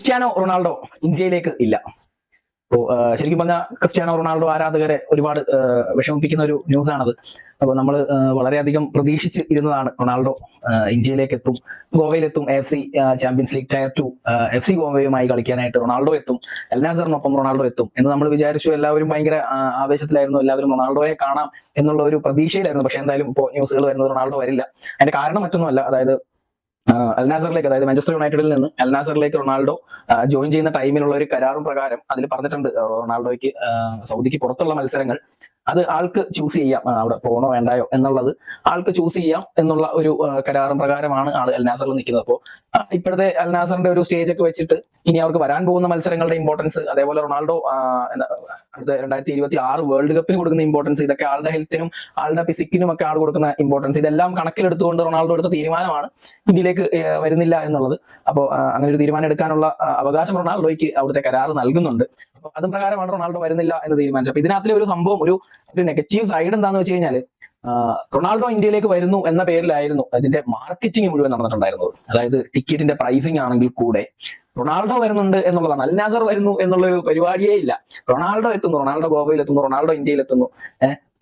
Cristiano Ronaldo ഇന്ത്യയിലേക്ക് ഇല്ല. അപ്പോൾ ശരിക്കും പറഞ്ഞാൽ ക്രിസ്ത്യാനോ റൊണാൾഡോ ആരാധകരെ ഒരുപാട് വിഷമിപ്പിക്കുന്ന ഒരു ന്യൂസ് ന്യൂസാണത് അപ്പോൾ നമ്മൾ വളരെയധികം പ്രതീക്ഷിച്ച് ഇരുന്നതാണ് റൊണാൾഡോ ഇന്ത്യയിലേക്ക് എത്തും ഗോവയിലെത്തും F C champions league tier two F C ഗോവയുമായി കളിക്കാനായിട്ട് റൊണാൾഡോ എത്തും എല്ലാസറിനൊപ്പം റൊണാൾഡോ എത്തും എന്ന് നമ്മൾ വിചാരിച്ചു എല്ലാവരും ഭയങ്കര ആവേശത്തിലായിരുന്നു എല്ലാവരും റൊണാൾഡോയെ കാണാം എന്നുള്ള ഒരു പ്രതീക്ഷയിലായിരുന്നു. പക്ഷെ എന്തായാലും ഇപ്പോൾ ന്യൂസുകൾ വരുന്നത് റൊണാൾഡോ വരില്ല. അതിന്റെ കാരണം മറ്റൊന്നുമല്ല. അതായത് അൽനാസറിലേക്ക് അതായത് മാഞ്ചസ്റ്റർ യുണൈറ്റഡിൽ നിന്ന് അൽനാസറിലേക്ക് റൊണാൾഡോ ജോയിൻ ചെയ്യുന്ന ടൈമിലുള്ള ഒരു കരാറും പ്രകാരം അതിൽ പറഞ്ഞിട്ടുണ്ട്. റൊണാൾഡോയ്ക്ക് സൗദിക്ക് പുറത്തുള്ള മത്സരങ്ങൾ. അത് ആൾക്ക് ചൂസ് ചെയ്യാം. അവിടെ പോകണോ വേണ്ടായോ എന്നുള്ളത് ആൾക്ക് ചൂസ് ചെയ്യാം എന്നുള്ള ഒരു കരാറും പ്രകാരമാണ് ആൾ അൽനാസറിൽ നിൽക്കുന്നത്. അപ്പോൾ ഇപ്പോഴത്തെ അൽനാസറിന്റെ ഒരു സ്റ്റേജ് ഒക്കെ വെച്ചിട്ട് ഇനി അവർക്ക് വരാൻ പോകുന്ന മത്സരങ്ങളുടെ ഇമ്പോർട്ടൻസ് അതേപോലെ റൊണാൾഡോ അടുത്ത രണ്ടായിരത്തി ഇരുപത്തി ആറ് വേൾഡ് കപ്പിന് കൊടുക്കുന്ന ഇമ്പോർട്ടൻസ് ഇതൊക്കെ ആളുടെ ഹെൽത്തിനും ആളുടെ ഫിസിക്കിനും ഒക്കെ ആൾ കൊടുക്കുന്ന ഇമ്പോർട്ടൻസ് ഇതെല്ലാം കണക്കിലെടുത്തുകൊണ്ട് റൊണാൾഡോ എടുത്ത തീരുമാനമാണ് ഇന്ത്യയിലേക്ക് വരുന്നില്ല എന്നുള്ളത്. അപ്പോൾ അങ്ങനെ ഒരു തീരുമാനം എടുക്കാനുള്ള അവകാശം റൊണാൾഡോയ്ക്ക് അവിടുത്തെ കരാർ നൽകുന്നുണ്ട്. അപ്പോൾ അതും പ്രകാരമാണ് റൊണാൾഡോ വരുന്നില്ല എന്ന് തീരുമാനിച്ചത്. അപ്പൊ ഇതിനകത്തിലെ ഒരു സംഭവം ഒരു ഒരു നെഗറ്റീവ് സൈഡ് എന്താന്ന് വെച്ച് കഴിഞ്ഞാൽ റൊണാൾഡോ ഇന്ത്യയിലേക്ക് വരുന്നു എന്ന പേരിലായിരുന്നു അതിന്റെ മാർക്കറ്റിംഗ് മുഴുവൻ നടന്നിട്ടുണ്ടായിരുന്നത്. അതായത് ടിക്കറ്റിന്റെ പ്രൈസിംഗ് ആണെങ്കിൽ കൂടെ റൊണാൾഡോ വരുന്നുണ്ട് എന്നുള്ളതാണ്. അൽനാസർ വരുന്നു എന്നുള്ള ഒരു പരിപാടിയേ ഇല്ല. റൊണാൾഡോ എത്തുന്നു റൊണാൾഡോ ഗോവയിൽ എത്തുന്നു റൊണാൾഡോ ഇന്ത്യയിൽ എത്തുന്നു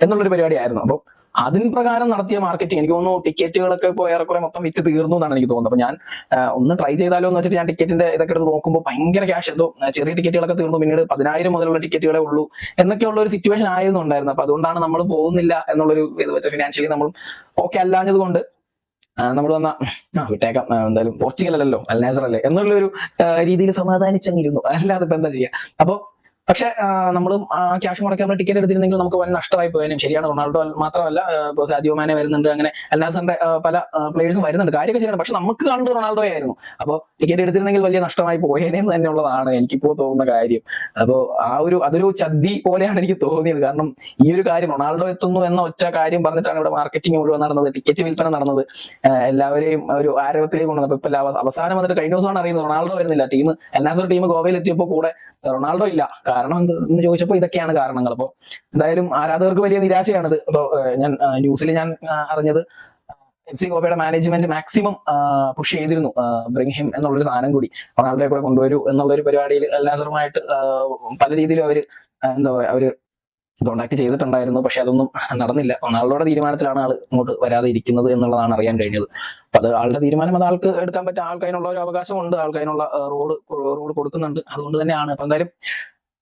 എന്നുള്ളൊരു പരിപാടിയായിരുന്നു. അപ്പോൾ അതിന് പ്രകാരം നടത്തിയ മാർക്കറ്റിംഗ് എനിക്ക് തോന്നുന്നു ടിക്കറ്റുകളൊക്കെ ഇപ്പോൾ ഏറെക്കുറെ മൊത്തം വിറ്റ് തീർന്നു എന്നാണ് എനിക്ക് തോന്നുന്നത്. അപ്പൊ ഞാൻ ഒന്ന് ട്രൈ ചെയ്താലോ എന്ന് വെച്ചിട്ട് ഞാൻ ടിക്കറ്റിന്റെ ഇതൊക്കെ എടുത്ത് നോക്കുമ്പോൾ ഭയങ്കര ക്യാഷ് എന്തോ ചെറിയ ടിക്കറ്റുകളൊക്കെ തീർന്നു. പിന്നീട് പതിനായിരം മുതലുള്ള ടിക്കറ്റുകളെ ഉള്ളൂ എന്നൊക്കെയുള്ള ഒരു സിറ്റുവേഷൻ ആയിരുന്നുണ്ടായിരുന്നു. അപ്പൊ അതുകൊണ്ടാണ് നമ്മൾ പോകുന്നില്ല എന്നുള്ളൊരു ഇത് വെച്ച ഫിനാൻഷ്യലി നമ്മൾ ഓക്കെ അല്ലാഞ്ഞത് കൊണ്ട് നമ്മൾ വന്ന ആ വിട്ടേക്കാം. എന്തായാലും പോർച്ചുഗൽ അല്ലല്ലോ അൽനാസർ അല്ലേ എന്നുള്ളൊരു രീതിയിൽ സമാധാനിച്ചങ്ങിരുന്നു അല്ലാതെ ഇപ്പൊ എന്താ ചെയ്യുക അപ്പൊ പക്ഷെ നമ്മൾ ക്യാഷ് മുടക്കി നമ്മൾ ടിക്കറ്റ് എടുത്തിരുന്നെങ്കിൽ നമുക്ക് വൻ നഷ്ടമായി പോയാലും ശരിയാണ് റൊണാൾഡോ മാത്രമല്ല ഇപ്പോൾ ഇപ്പൊ സാദിയോ മാനെ വരുന്നുണ്ട് അങ്ങനെ അൽനാസറിന്റെ ആ, പല പ്ലേയേഴ്സും വരുന്നുണ്ട്. കാര്യമൊക്കെ ശരിയാണ്. പക്ഷെ നമുക്ക് കാണുന്നത് റൊണാൾഡോ ആയിരുന്നു അപ്പോൾ ടിക്കറ്റ് എടുത്തിരുന്നെങ്കിൽ വലിയ നഷ്ടമായി പോയേനെന്ന് തന്നെയുള്ളതാണ് എനിക്കിപ്പോൾ തോന്നുന്ന കാര്യം. അപ്പോൾ ആ ഒരു അതൊരു ചതി പോലെയാണ് എനിക്ക് തോന്നിയത്. കാരണം ഈ ഒരു കാര്യം റൊണാൾഡോ എത്തുന്നു എന്ന ഒറ്റ കാര്യം പറഞ്ഞിട്ടാണ് ഇവിടെ മാർക്കറ്റിംഗ് മുഴുവൻ നടന്നത് ടിക്കറ്റ് വിൽപ്പന നടന്നത്. എല്ലാവരെയും ഒരു ആരവത്തിലേക്ക് കൊണ്ടുവന്നത്. ഇപ്പൊ അവസാനം വന്നിട്ട് കഴിഞ്ഞ ദിവസമാണ് അറിയുന്നത് റൊണാൾഡോ വരുന്നില്ല. ടീം എല്ലാസർ ടീം ഗോവയിൽ എത്തിയപ്പോൾ കൂടെ റൊണാൾഡോ ഇല്ല. കാരണം എന്ന് ചോദിച്ചപ്പോൾ ഇതൊക്കെയാണ് കാരണങ്ങൾ. അപ്പോൾ എന്തായാലും ആരാധകർക്ക് വലിയ നിരാശയാണിത്. അപ്പോൾ ഞാൻ ന്യൂസിൽ ഞാൻ അറിഞ്ഞത് എഫ് സി ഗോവയുടെ മാനേജ്മെന്റ് മാക്സിമം പുഷ് ചെയ്തിരുന്നു ബ്രിങ് ഹിം എന്നുള്ളൊരു സാധനം കൂടി. റൊണാൾഡോയെ കൂടെ കൊണ്ടുവരൂ എന്നുള്ളൊരു പരിപാടിയിൽ എല്ലാസറുമായിട്ട് പല രീതിയിലും അവർ എന്താ പറയാ അവർ കോണ്ടാക്ട് ചെയ്തിട്ടുണ്ടായിരുന്നു. പക്ഷെ അതൊന്നും നടന്നില്ല. റൊണാൾഡോയുടെ തീരുമാനത്തിലാണ് ആൾ ഇങ്ങോട്ട് വരാതെ ഇരിക്കുന്നത് എന്നുള്ളതാണ് അറിയാൻ കഴിഞ്ഞത്. അപ്പൊ അത് ആളുടെ തീരുമാനം അത് ആൾക്ക് എടുക്കാൻ പറ്റും. ആൾക്കതിനുള്ള ഒരു അവകാശമുണ്ട്. ആൾക്കതിനുള്ള റോഡ് റോഡ് കൊടുക്കുന്നുണ്ട്. അതുകൊണ്ട് തന്നെയാണ്. അപ്പൊ എന്തായാലും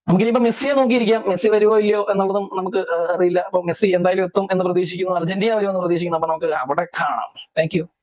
നമുക്കിനിയിപ്പോ മെസ്സിയെ നോക്കിയിരിക്കാം. മെസ്സി വരുമോ ഇല്ലയോ എന്നുള്ളതും നമുക്ക് അറിയില്ല. അപ്പൊ മെസ്സി എന്തായാലും എത്തും എന്ന് പ്രതീക്ഷിക്കുന്നു. അർജന്റീന വരുമെന്ന് പ്രതീക്ഷിക്കുന്നു. അപ്പൊ നമുക്ക് അവിടെ കാണാം. താങ്ക്